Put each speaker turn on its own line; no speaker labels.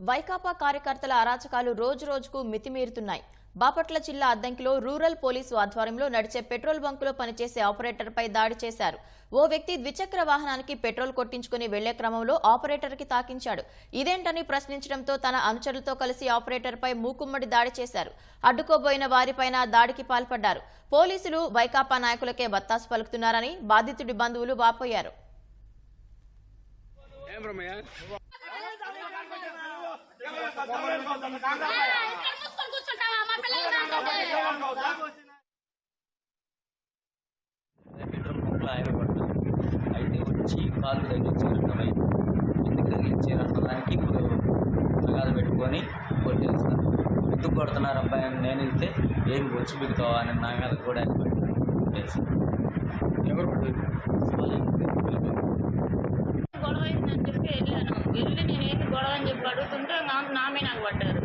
వైకాపా కార్యకర్తల అరాచకాలు రోజు రోజుకు మితిమీరుతున్నాయి. బాపట్ల జిల్లా అద్దంకిలో రూరల్ పోలీసు ఆధ్వర్యంలో నడిచే పెట్రోల్ బంకులో పనిచేసే ఆపరేటర్పై దాడి చేశారు. ఓ వ్యక్తి ద్విచక్ర వాహనానికి పెట్రోల్ కొట్టించుకుని వెళ్ళే క్రమంలో ఆపరేటర్కి తాకించాడు. ఇదేంటని ప్రశ్నించడంతో తన అనుచరులతో కలిసి ఆపరేటర్పై మూకుమ్మడి దాడి చేశారు. అడ్డుకోబోయిన వారిపైన దాడికి పాల్పడ్డారు. పోలీసులు వైకాపా నాయకులకే బత్తాసు పలుకుతున్నారని బాధితుడి బంధువులు వాపోయారు.
అయితే వచ్చి కాళ్ళు తగ్గించారు అర్థమైంది ఎందుకు తగ్గించారు అన్నదానికి ఇప్పుడు తగాద పెట్టుకొని కొట్టారు ఎందుకు కొడుతున్నారు అబ్బాయి అని నేను వెళ్తే ఏం వచ్చి బిగుతావా అని నా మీద కూడా ఆయన పడ్డాడు
ఎవరు
சொந்த நாம் நாமே நாங்கள் வாட்டாரு